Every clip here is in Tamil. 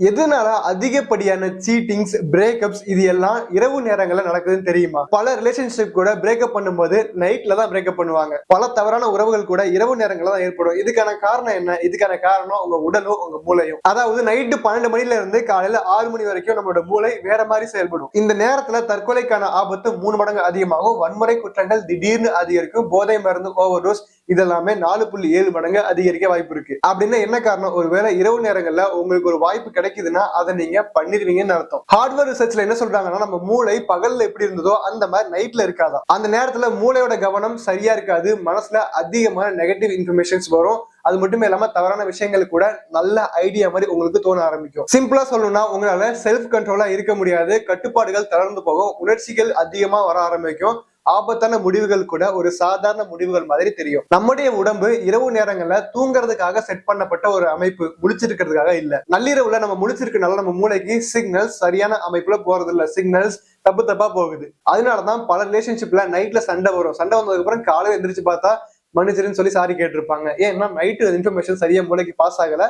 எதனால அதிகப்படியான சீட்டிங்ஸ் பிரேக்கப்ஸ் இது எல்லாம் இரவு நேரங்கள்ல நடக்குதுன்னு தெரியுமா? பல ரிலேஷன்ஷிப் கூட பிரேக்கப் பண்ணும்போது நைட்ல தான் பிரேக்கப் பண்ணுவாங்க. பல தவறான உறவுகள் கூட இரவு நேரங்கள்ல தான் ஏற்படும். இதுக்கான காரணம் என்ன? இதுக்கான காரணம் உங்க உடலும் உங்க மூளையும். அதாவது நைட்டு பன்னெண்டு மணில இருந்து காலையில ஆறு மணி வரைக்கும் நம்மளோட மூளை வேற மாதிரி செயல்படும். இந்த நேரத்துல தற்கொலைக்கான ஆபத்து மூணு மடங்கு அதிகமாகும். வன்முறை குற்றங்கள் திடீர்னு அதிகரிக்கும். போதை மருந்து ஓவர் டோஸ் இதெல்லாமே நாலு புள்ளி ஏழு மடங்கு அதிகரிக்க வாய்ப்பு இருக்கு. அப்படின்னா என்ன காரணம்? ஒருவேளை இரவு நேரங்கள்ல உங்களுக்கு ஒரு வாய்ப்பு கிடைக்குதுன்னா அதை நீங்க பண்ணிடுவீங்கன்னு அர்த்தம். ஹார்ட்வேர் ரிசர்ச்ல என்ன சொல்றாங்கன்னா நம்ம மூளை பகல்ல எப்படி இருந்ததோ அந்த மாதிரி நைட்ல இருக்காதான் அந்த நேரத்துல மூளையோட கவனம் சரியா இருக்காது மனசுல அதிகமான நெகட்டிவ் இன்ஃபர்மேஷன்ஸ் வரும். அது மட்டுமே இல்லாம தவறான விஷயங்கள் கூட நல்ல ஐடியா மாதிரி உங்களுக்கு தோண ஆரம்பிக்கும். சிம்பிளா சொல்லணும்னா உங்களால செல்ஃப் கண்ட்ரோலா இருக்க முடியாது. கட்டுப்பாடுகள் தளர்ந்து போகும். உணர்ச்சிகள் அதிகமா வர ஆரம்பிக்கும். ஆபத்தான முடிவுகள் கூட ஒரு சாதாரண முடிவுகள் மாதிரி தெரியும். நம்முடைய உடம்பு இரவு நேரங்கள்ல தூங்குறதுக்காக செட் பண்ணப்பட்ட ஒரு அமைப்பு முழிச்சிருக்கிறதுக்காக இல்ல. நள்ளிரவுல நம்ம முழிச்சிருக்கனால நம்ம மூளைக்கு சிக்னல்ஸ் சரியான அமைப்புல போறது இல்ல சிக்னல்ஸ் தப்பு தப்பா போகுது. அதனாலதான் பல ரிலேஷன்ஷிப்ல நைட்ல சண்டை வரும். சண்டை வந்ததுக்கு அப்புறம் காலையில எந்திரிச்சு பார்த்தா மன்னிச்சிருன்னு சொல்லி சாரி கேட்டிருப்பாங்க. ஏன்னா நைட்டு இன்ஃபர்மேஷன் சரியா மூளைக்கு பாஸ் ஆகல.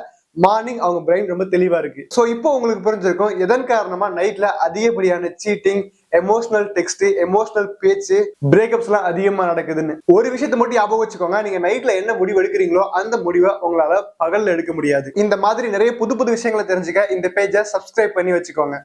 மார்னிங் அவங்க பிரெயின் ரொம்ப தெளிவா இருக்கு. ஸோ இப்போ உங்களுக்கு புரிஞ்சிருக்கும் எதன் காரணமா நைட்ல அதிகப்படியான சீட்டிங் எமோஷனல் டெக்ஸ்ட் எமோஷனல் பேச்சு பிரேக்கப்ஸ் எல்லாம் அதிகமா நடக்குதுன்னு. ஒரு விஷயத்தை மட்டும் ஞாபகம் வச்சுக்கோங்க. நீங்க நைட்ல என்ன முடிவு எடுக்கிறீங்களோ அந்த முடிவை உங்களால பகல்ல எடுக்க முடியாது. இந்த மாதிரி நிறைய புது புது விஷயங்களை தெரிஞ்சுக்க இந்த பேஜை சப்ஸ்கிரைப் பண்ணி வச்சுக்கோங்க.